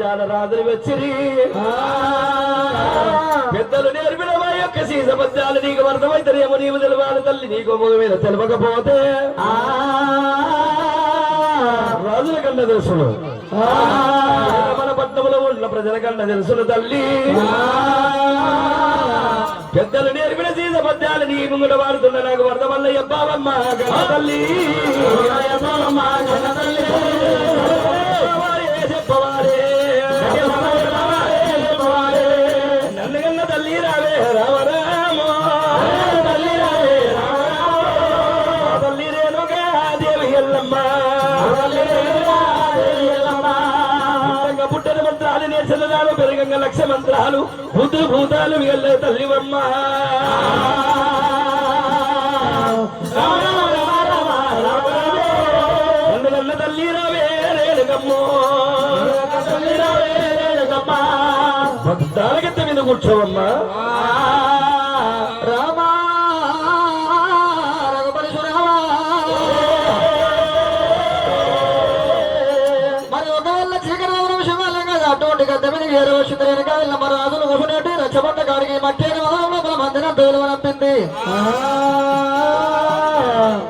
జాల రాజులు వచ్చిరి. పెద్దలు నేర్పిన మా యొక్క సీస పద్యాలు నీకు అర్థమైతేనేమో నీవు తెలవాలి తల్లి నీకు మొగ మీద తెలవకపోతే రాజుల కన్న తెలుసును. మన పట్టణంలో ఉన్న ప్రజల కన్న తెలుసును తల్లి. పెద్దలు నేర్పిన సీస పద్యాలు నీ ముంగట వాడుతున్న నాకు వరద వల్ల ఎబ్బావమ్మ గణ తల్లి. పుట్టని మంత్రాలు నేర్చనాలు పెరగంగ లక్ష మంత్రాలు. భూతులు భూతాలు వెళ్ళే తల్లివమ్మ. తల్లి రావే రేణుగమ్మో. తల్లి రావే రేణుగమ్మ. కూర్చోవమ్మా. అటువంటి గద్ద రాజులు కూర్చునేట్టు రచ్చబండ కాడికి మట్టేని వదలంలో మందిన తోలు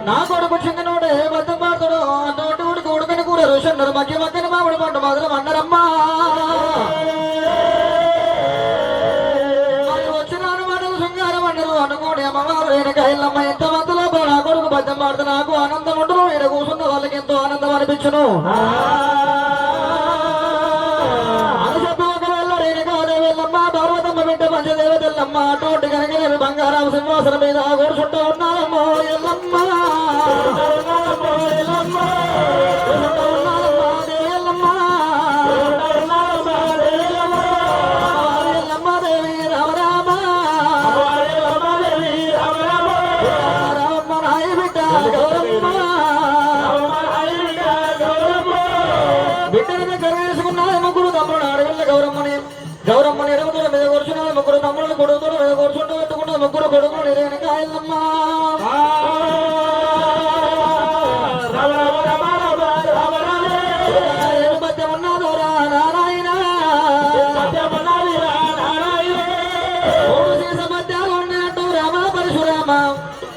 నా కొడుకు చిన్నోడే బద్దం పాడుతాడు అన్నోటి ఉడికి ఉడకని కూర రుషన్నారు మధ్య మధ్యన మామిడి పంట అన్నారమ్మా ఎంత మందిలో నా కొడుకు బద్దం పాడుతూ నాకు ఆనందం ఉండను ఈడ కూర్చున్న వాళ్ళకి ఎంతో ఆనందం అనిపించును ఎల్లమ్మ అటువంటి కనుక బంగారం సింహాసనం మీద కూర్చుంటూ ఉన్నారమ్మో ఎల్లమ్మ.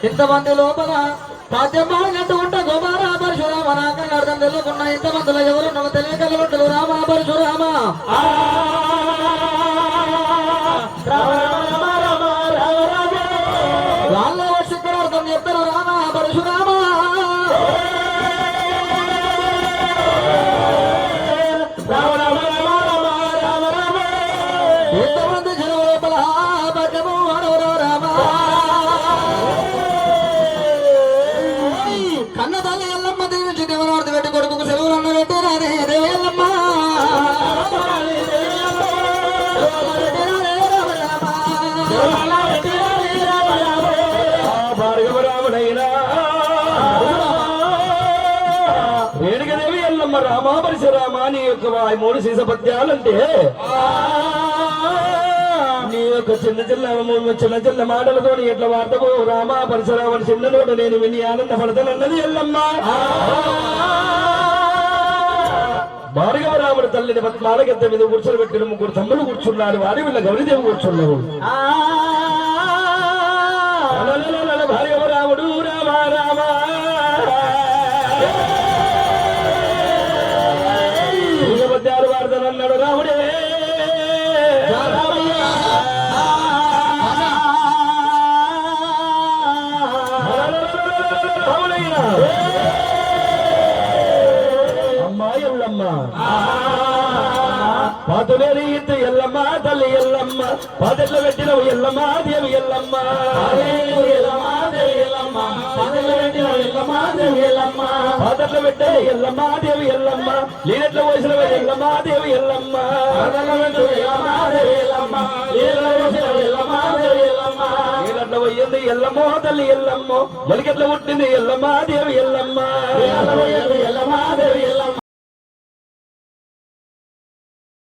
ఇంతమంది లోపల సాధ్యమైనటువంటి ఉంట పరశురామ. నాకన్నా అర్థం తెలుసుకున్న ఇంతమందిలో ఎవరు నమ్మ తెలియగలరు? రామ పరశురామ. వాళ్ళ రామ పరశురామ నీ యొక్క మూడు సీస పద్యాలంటే నీ యొక్క చిన్న చిన్న చిన్న చిన్న మాటలతో ఎట్లా వార్తకు రామ పరశురామని చిన్న నోట నేను విని ఆనందపడతానన్నది ఎల్లమ్మ. భార్గవరాముడు తల్లిని పద్మాలకెత్త మీద కూర్చొని పెట్టిన ముగ్గురు తమ్ముడు కూర్చున్నారు వారి వీళ్ళ గౌరీదేవి కూర్చున్నారు. పాతులేని ఇద్దు ఎల్లమ్మ తల్లి ఎల్లమ్మ పాదెట్ల పెట్టినవు ఎల్లమ్మ. దేవి ఎల్లమ్మ పాదెట్ల పెట్టే ఎల్లమ్మ దేవి ఎల్లమ్మ. లీనెట్ల పోసిన ఎల్లమ్మ దేవి ఎల్లమ్మ లీనెట్ల పోయింది ఎల్లమ్మో తల్లి ఎల్లమ్మో మొలికెట్ల పుట్టింది ఎల్లమ్మ దేవి ఎల్లమ్మ ఎల్లమ్మ దేవి ఎల్లమ్మ.